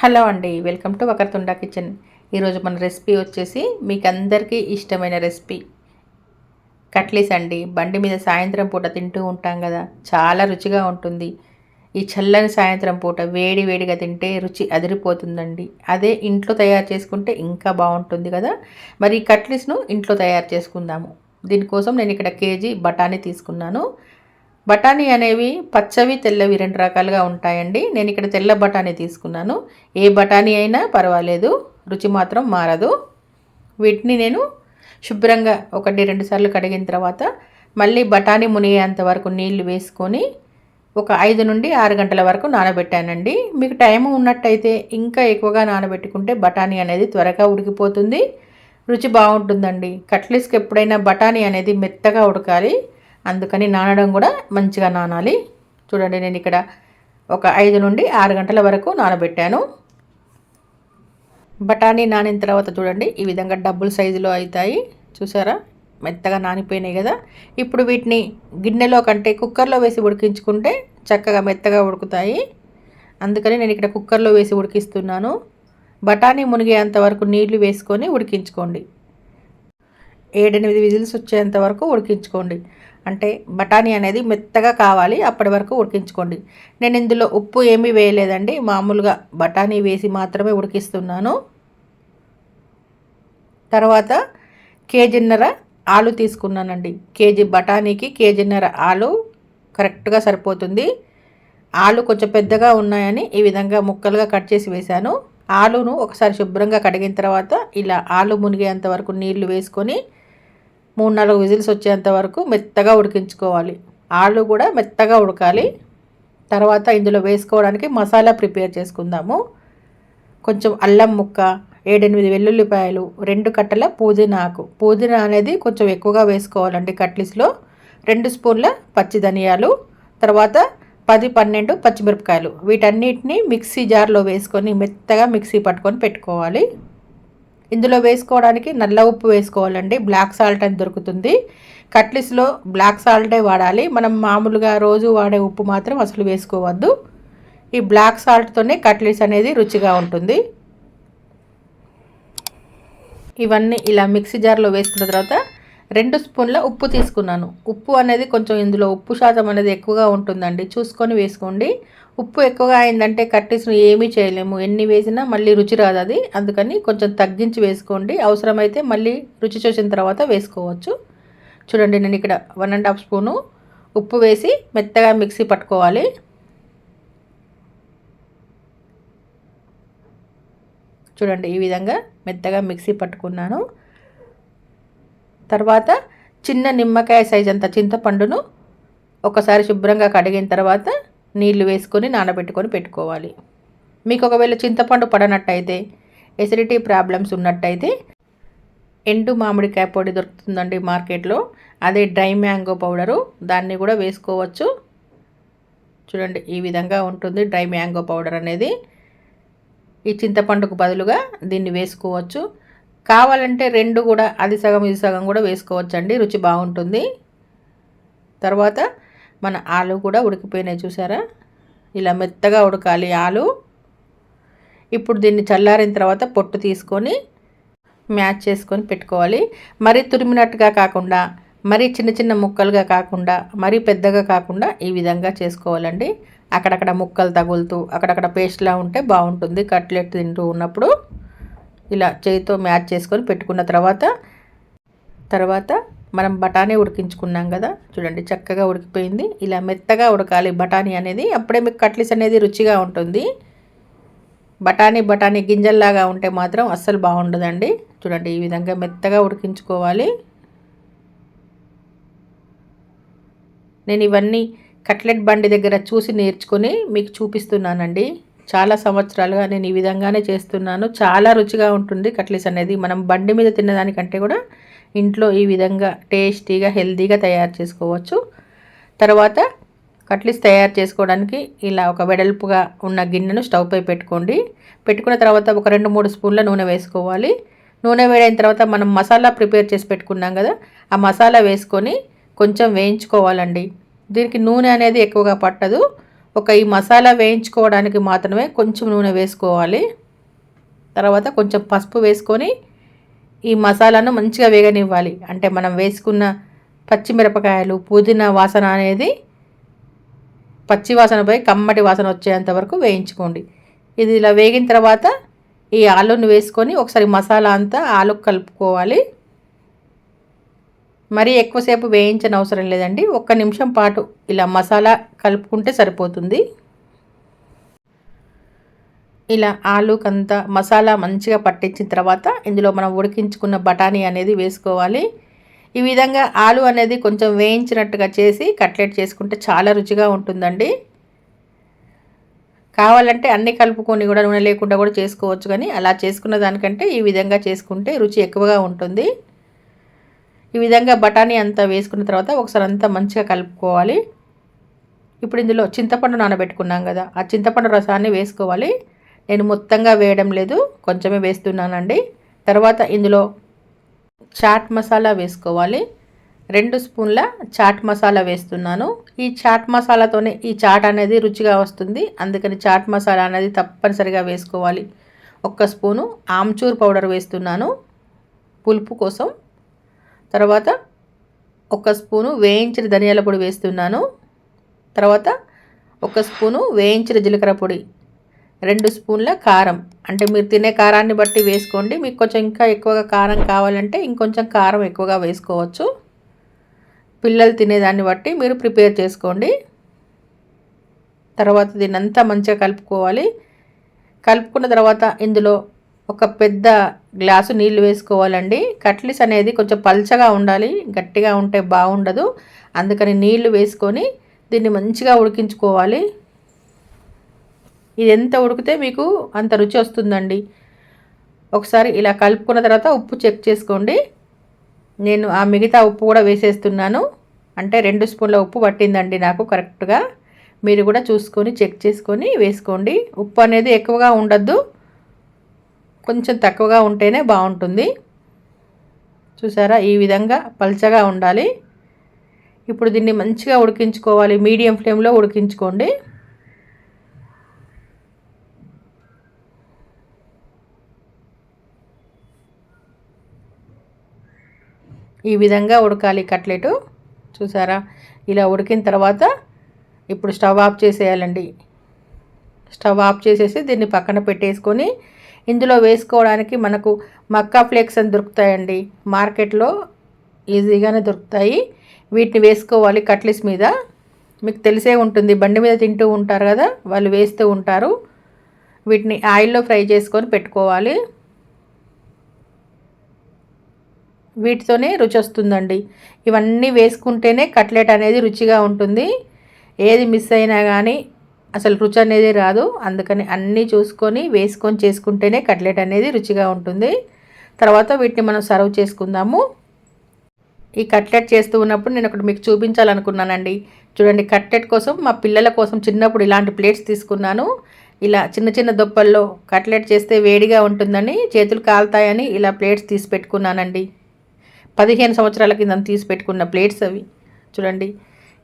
Hello అండి welcome to వకర్తుండా kitchen. ఈరోజు మన రెసిపీ వచ్చేసి మీకు అందరికీ ఇష్టమైన రెసిపీ. కట్లీస్ అండి బండి మీద సాయంత్రం పూట తింటూ ఉంటాం కదా చాలా రుచిగా ఉంటుంది. ఈ చల్లని సాయంత్రం పూట వేడి వేడిగా తింటే రుచి అదిరిపోతుందండి. అదే ఇంట్లో తయారు చేసుకుంటే ఇంకా బాగుంటుంది కదా. మరి ఈ కట్లీస్ను ఇంట్లో తయారు చేసుకుందాము. దీనికోసం నేను ఇక్కడ కేజీ బఠానీ తీసుకున్నాను. బఠానీ అనేవి పచ్చవి తెల్లవి రెండు రకాలుగా ఉంటాయండి. నేను ఇక్కడ తెల్ల బఠానీ తీసుకున్నాను. ఏ బఠానీ అయినా పర్వాలేదు రుచి మాత్రం మారదు. వీటిని నేను శుభ్రంగా ఒకటి రెండు సార్లు కడిగిన తర్వాత మళ్ళీ బఠానీ మునిగేంత వరకు నీళ్ళు వేసుకొని ఒక ఐదు నుండి ఆరు గంటల వరకు నానబెట్టానండి. మీకు టైం ఉన్నట్టయితే ఇంకా ఎక్కువగా నానబెట్టుకుంటే బఠానీ అనేది త్వరగా ఉడికిపోతుంది. రుచి బాగుంటుందండి. కట్లీస్కి ఎప్పుడైనా బఠానీ అనేది మెత్తగా ఉడకాలి. అందుకని నానడం కూడా మంచిగా నానాలి. చూడండి నేను ఇక్కడ ఒక ఐదు నుండి ఆరు గంటల వరకు నానబెట్టాను. బఠానీ నానిన తర్వాత చూడండి ఈ విధంగా డబ్బుల సైజులో అవుతాయి. చూసారా? మెత్తగా నానిపోయినాయి కదా. ఇప్పుడు వీటిని గిన్నెలో కంటే కుక్కర్లో వేసి ఉడికించుకుంటే చక్కగా మెత్తగా ఉడుకుతాయి. అందుకని నేను ఇక్కడ కుక్కర్లో వేసి ఉడికిస్తున్నాను. బఠానీ మునిగేంత వరకు నీళ్ళు వేసుకొని ఉడికించుకోండి. ఏడెనిమిది విజిల్స్ వచ్చేంత వరకు ఉడికించుకోండి. అంటే బఠానీ అనేది మెత్తగా కావాలి అప్పటి వరకు ఉడికించుకోండి. నేను ఇందులో ఉప్పు ఏమీ వేయలేదండి. మామూలుగా బఠానీ వేసి మాత్రమే ఉడికిస్తున్నాను. తర్వాత కేజీన్నర ఆలు తీసుకున్నానండి. కేజీ బఠానీకి కేజీన్నర ఆలు కరెక్ట్గా సరిపోతుంది. ఆలు కొంచెం పెద్దగా ఉన్నాయని ఈ విధంగా ముక్కలుగా కట్ చేసి వేశాను. ఆలును ఒకసారి శుభ్రంగా కడిగిన తర్వాత ఇలా ఆలు మునిగేంత వరకు నీళ్ళు వేసుకొని మూడు నాలుగు విజిల్స్ వచ్చేంత వరకు మెత్తగా ఉడికించుకోవాలి. ఆలు కూడా మెత్తగా ఉడకాలి. తర్వాత ఇందులో వేసుకోవడానికి మసాలా ప్రిపేర్ చేసుకుందాము. కొంచెం అల్లం ముక్క ఏడెనిమిది వెల్లుల్లిపాయలు రెండు కట్టల పుదీనా ఆకు పుదీనా అనేది కొంచెం ఎక్కువగా వేసుకోవాలండి కట్లీస్లో. రెండు స్పూన్ల పచ్చి ధనియాలు తర్వాత పది పన్నెండు పచ్చిమిరపకాయలు. వీటన్నిటిని మిక్సీ జార్లో వేసుకొని మెత్తగా మిక్సీ పట్టుకొని పెట్టుకోవాలి. ఇందులో వేసుకోవడానికి నల్ల ఉప్పు వేసుకోవాలండి. బ్లాక్ సాల్ట్ అని దొరుకుతుంది. కట్లెస్లో బ్లాక్ సాల్టే వాడాలి. మనం మామూలుగా రోజు వాడే ఉప్పు మాత్రం అసలు వేసుకోవద్దు. ఈ బ్లాక్ సాల్ట్తోనే కట్లెస్ అనేది రుచిగా ఉంటుంది. ఇవన్నీ ఇలా మిక్సీ జార్లో వేసుకున్న తర్వాత రెండు స్పూన్ల ఉప్పు తీసుకున్నాను. ఉప్పు అనేది కొంచెం ఇందులో ఉప్పు శాతం అనేది ఎక్కువగా ఉంటుందండి. చూసుకొని వేసుకోండి. ఉప్పు ఎక్కువగా అయిందంటే కట్టేసిన ఏమీ చేయలేము. ఎన్ని వేసినా మళ్ళీ రుచి రాదు అది. అందుకని కొంచెం తగ్గించి వేసుకోండి. అవసరమైతే మళ్ళీ రుచి చూసిన తర్వాత వేసుకోవచ్చు. చూడండి నేను ఇక్కడ వన్ అండ్ హాఫ్ స్పూను ఉప్పు వేసి మెత్తగా మిక్సీ పట్టుకోవాలి. చూడండి ఈ విధంగా మెత్తగా మిక్సీ పట్టుకున్నాను. తర్వాత చిన్న నిమ్మకాయ సైజ్ అంత చింతపండును ఒకసారి శుభ్రంగా కడిగిన తర్వాత నీళ్ళు వేసుకొని నానబెట్టుకొని పెట్టుకోవాలి. మీకు ఒకవేళ చింతపండు పడనట్టయితే ఎసిడిటీ ప్రాబ్లమ్స్ ఉన్నట్టయితే ఎండు మామిడికాయ పొడి దొరుకుతుందండి మార్కెట్లో. అదే డ్రై మ్యాంగో పౌడరు దాన్ని కూడా వేసుకోవచ్చు. చూడండి ఈ విధంగా ఉంటుంది డ్రై మ్యాంగో పౌడర్ అనేది. ఈ చింతపండుకు బదులుగా దీన్ని వేసుకోవచ్చు. కావాలంటే రెండు కూడా అది సగం ఇది సగం కూడా వేసుకోవచ్చు అండి రుచి బాగుంటుంది. తర్వాత మన ఆలు కూడా ఉడికిపోయినాయి చూసారా? ఇలా మెత్తగా ఉడకాలి ఆలు. ఇప్పుడు దీన్ని చల్లారిన తర్వాత పొట్టు తీసుకొని మ్యాచ్ చేసుకొని పెట్టుకోవాలి. మరీ తురిమినట్టుగా కాకుండా మరీ చిన్న చిన్న ముక్కలుగా కాకుండా మరీ పెద్దగా కాకుండా ఈ విధంగా చేసుకోవాలండి. అక్కడక్కడ ముక్కలు తగులుతూ అక్కడక్కడ పేస్ట్లా ఉంటే బాగుంటుంది. కట్లెట్ తింటూ ఉన్నప్పుడు ఇలా చేతితో మ్యాచ్ చేసుకొని పెట్టుకున్న తర్వాత తర్వాత మనం బఠానీ ఉడికించుకున్నాం కదా చూడండి చక్కగా ఉడికిపోయింది. ఇలా మెత్తగా ఉడకాలి బఠానీ అనేది. అప్పుడే మీకు కట్లీస్ అనేది రుచిగా ఉంటుంది. బఠానీ బఠానీ గింజల్లాగా ఉంటే మాత్రం అస్సలు బాగుండదండి. చూడండి ఈ విధంగా మెత్తగా ఉడికించుకోవాలి. నేను ఇవన్నీ కట్లెట్ బండి దగ్గర చూసి నేర్చుకొని మీకు చూపిస్తున్నానండి. చాలా సంవత్సరాలుగా నేను ఈ విధంగానే చేస్తున్నాను. చాలా రుచిగా ఉంటుంది కట్లీస్ అనేది. మనం బండి మీద తిన్నదానికంటే కూడా ఇంట్లో ఈ విధంగా టేస్టీగా హెల్తీగా తయారు చేసుకోవచ్చు. తర్వాత కట్లీస్ తయారు చేసుకోవడానికి ఇలా ఒక వెడల్పుగా ఉన్న గిన్నెను స్టవ్ పై పెట్టుకోండి. పెట్టుకున్న తర్వాత ఒక రెండు మూడు స్పూన్ల నూనె వేసుకోవాలి. నూనె వేడైన తర్వాత మనం మసాలా ప్రిపేర్ చేసి పెట్టుకున్నాం కదా ఆ మసాలా వేసుకొని కొంచెం వేయించుకోవాలండి. దీనికి నూనె అనేది ఎక్కువగా పట్టదు. ఒక ఈ మసాలా వేయించుకోవడానికి మాత్రమే కొంచెం నూనె వేసుకోవాలి. తర్వాత కొంచెం పసుపు వేసుకొని ఈ మసాలాను మంచిగా వేగనివ్వాలి. అంటే మనం వేసుకున్న పచ్చిమిరపకాయలు పుదీనా వాసన అనేది పచ్చి వాసనపై పోయి కమ్మటి వాసన వచ్చేంత వరకు వేయించుకోండి. ఇది ఇలా వేగిన తర్వాత ఈ ఆలుని వేసుకొని ఒకసారి మసాలా అంతా ఆలు కలుపుకోవాలి. మరీ ఎక్కువసేపు వేయించని అవసరం లేదండి. ఒక్క నిమిషం పాటు ఇలా మసాలా కలుపుకుంటే సరిపోతుంది. ఇలా ఆలుకంతా మసాలా మంచిగా పట్టించిన తర్వాత ఇందులో మనం ఉడికించుకున్న బఠానీ అనేది వేసుకోవాలి. ఈ విధంగా ఆలు అనేది కొంచెం వేయించినట్టుగా చేసి కట్లెట్ చేసుకుంటే చాలా రుచిగా ఉంటుందండి. కావాలంటే అన్నీ కలుపుకొని కూడా నూనె లేకుండా కూడా చేసుకోవచ్చు కానీ అలా చేసుకున్న దానికంటే ఈ విధంగా చేసుకుంటే రుచి ఎక్కువగా ఉంటుంది. ఈ విధంగా బఠానీ అంతా వేసుకున్న తర్వాత ఒకసారి అంతా మంచిగా కలుపుకోవాలి. ఇప్పుడు ఇందులో చింతపండు నానబెట్టుకున్నాం కదా ఆ చింతపండు రసాన్ని వేసుకోవాలి. నేను మొత్తంగా వేయడం లేదు కొంచెమే వేస్తున్నానండి. తర్వాత ఇందులో చాట్ మసాలా వేసుకోవాలి. రెండు స్పూన్ల చాట్ మసాలా వేస్తున్నాను. ఈ చాట్ మసాలాతోనే ఈ చాట్ అనేది రుచిగా వస్తుంది. అందుకని చాట్ మసాలా అనేది తప్పనిసరిగా వేసుకోవాలి. ఒక్క స్పూను ఆమ్చూర్ పౌడర్ వేస్తున్నాను పులుపు కోసం. తర్వాత ఒక స్పూను వేయించిన ధనియాల పొడి వేస్తున్నాను. తర్వాత ఒక స్పూను వేయించిన జీలకర్ర పొడి రెండు స్పూన్ల కారం. అంటే మీరు తినే కారాన్ని బట్టి వేసుకోండి. మీకు కొంచెం ఇంకా ఎక్కువగా కారం కావాలంటే ఇంకొంచెం కారం ఎక్కువగా వేసుకోవచ్చు. పిల్లలు తినేదాన్ని బట్టి మీరు ప్రిపేర్ చేసుకోండి. తర్వాత దీన్ని అంతా మంచిగా కలుపుకోవాలి. కలుపుకున్న తర్వాత ఇందులో ఒక పెద్ద గ్లాసు నీళ్ళు వేసుకోవాలండి. కట్లీస్ అనేది కొంచెం పల్చగా ఉండాలి. గట్టిగా ఉంటే బాగుండదు. అందుకని నీళ్ళు వేసుకొని దీన్ని మంచిగా ఉడికించుకోవాలి. ఇది ఎంత ఉడికితే మీకు అంత రుచి వస్తుందండి. ఒకసారి ఇలా కలుపుకున్న తర్వాత ఉప్పు చెక్ చేసుకోండి. నేను ఆ మిగతా ఉప్పు కూడా వేసేస్తున్నాను. అంటే రెండు స్పూన్ల ఉప్పు పట్టిందండి నాకు కరెక్ట్గా. మీరు కూడా చూసుకొని చెక్ చేసుకొని వేసుకోండి. ఉప్పు అనేది ఎక్కువగా ఉండద్దు. కొంచెం తక్కువగా ఉంటేనే బాగుంటుంది. చూసారా? ఈ విధంగా పల్చగా ఉండాలి. ఇప్పుడు దీన్ని మంచిగా ఉడికించుకోవాలి. మీడియం ఫ్లేమ్లో ఉడికించుకోండి. ఈ విధంగా ఉడకాలి కట్లెటు. చూసారా? ఇలా ఉడికిన తర్వాత ఇప్పుడు స్టవ్ ఆఫ్ చేసేయాలండి. స్టవ్ ఆఫ్ చేసేసి దీన్ని పక్కన పెట్టేసుకొని ఇందులో వేసుకోవడానికి మనకు మక్కా ఫ్లేక్స్ అని దొరుకుతాయండి. మార్కెట్లో ఈజీగానే దొరుకుతాయి. వీటిని వేసుకోవాలి కట్లెస్ మీద. మీకు తెలిసే ఉంటుంది బండి మీద తింటూ ఉంటారు కదా వాళ్ళు వేస్తూ ఉంటారు. వీటిని ఆయిల్లో ఫ్రై చేసుకొని పెట్టుకోవాలి. వీటితోనే రుచి వస్తుందండి. ఇవన్నీ వేసుకుంటేనే కట్లెట్ అనేది రుచిగా ఉంటుంది. ఏది మిస్ అయినా కానీ అసలు రుచి అనేది రాదు. అందుకని అన్నీ చూసుకొని వేసుకొని చేసుకుంటేనే కట్లెట్ అనేది రుచిగా ఉంటుంది. తర్వాత వీటిని మనం సర్వ్ చేసుకుందాము. ఈ కట్లెట్ చేస్తూ ఉన్నప్పుడు నేను ఒకటి మీకు చూపించాలనుకున్నానండి. చూడండి కట్లెట్ కోసం మా పిల్లల కోసం చిన్నప్పుడు ఇలాంటి ప్లేట్స్ తీసుకున్నాను. ఇలా చిన్న చిన్న దొప్పల్లో కట్లెట్ చేస్తే వేడిగా ఉంటుందని చేతులు కాలుతాయని ఇలా ప్లేట్స్ తీసి పెట్టుకున్నానండి. పదిహేను సంవత్సరాల కింద తీసి పెట్టుకున్న ప్లేట్స్ అవి. చూడండి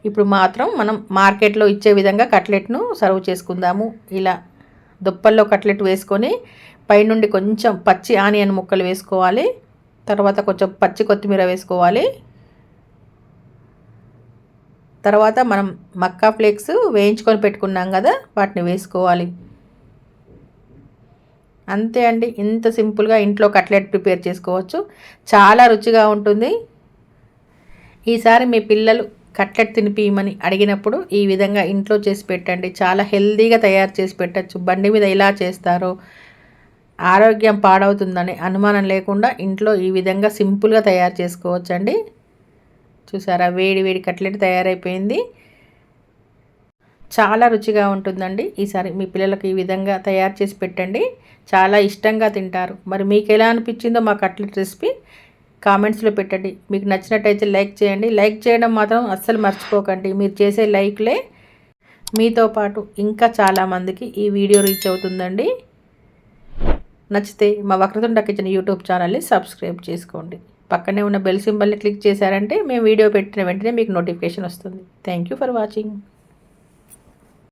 ఇప్పుడు మాత్రం మనం మార్కెట్లో ఇచ్చే విధంగా కట్లెట్ను సర్వ్ చేసుకుందాము. ఇలా దుప్పల్లో కట్లెట్ వేసుకొని పైనుండి కొంచెం పచ్చి ఆనియన్ ముక్కలు వేసుకోవాలి. తర్వాత కొంచెం పచ్చి కొత్తిమీర వేసుకోవాలి. తర్వాత మనం మక్కా ఫ్లేక్స్ వేయించుకొని పెట్టుకున్నాం కదా వాటిని వేసుకోవాలి. అంతే అండి. ఇంత సింపుల్గా ఇంట్లో కట్లెట్ ప్రిపేర్ చేసుకోవచ్చు. చాలా రుచిగా ఉంటుంది. ఈసారి మీ పిల్లలు కట్లెట్ తినిపియమని అడిగినప్పుడు ఈ విధంగా ఇంట్లో చేసి పెట్టండి. చాలా హెల్దీగా తయారు చేసి పెట్టచ్చు. బండి మీద ఇలా చేస్తారో ఆరోగ్యం పాడవుతుందని అనుమానం లేకుండా ఇంట్లో ఈ విధంగా సింపుల్గా తయారు చేసుకోవచ్చండి. చూసారా? వేడి వేడి కట్లెట్ తయారైపోయింది. చాలా రుచిగా ఉంటుందండి. ఈసారి మీ పిల్లలకు ఈ విధంగా తయారు చేసి పెట్టండి. చాలా ఇష్టంగా తింటారు. మరి మీకు ఎలా అనిపించిందో మా కట్లెట్ రెసిపీ కామెంట్స్లో పెట్టండి. మీకు నచ్చినట్టయితే లైక్ చేయండి. లైక్ చేయడం మాత్రం అస్సలు మర్చిపోకండి. మీరు చేసే లైక్లే మీతో పాటు ఇంకా చాలామందికి ఈ వీడియో రీచ్ అవుతుందండి. నచ్చితే మా వక్రతుండ కిచెన్ యూట్యూబ్ ఛానల్ని సబ్స్క్రైబ్ చేసుకోండి. పక్కనే ఉన్న బెల్ సింబల్ని క్లిక్ చేశారంటే మేము వీడియో పెట్టిన వెంటనే మీకు నోటిఫికేషన్ వస్తుంది. Thank you for watching.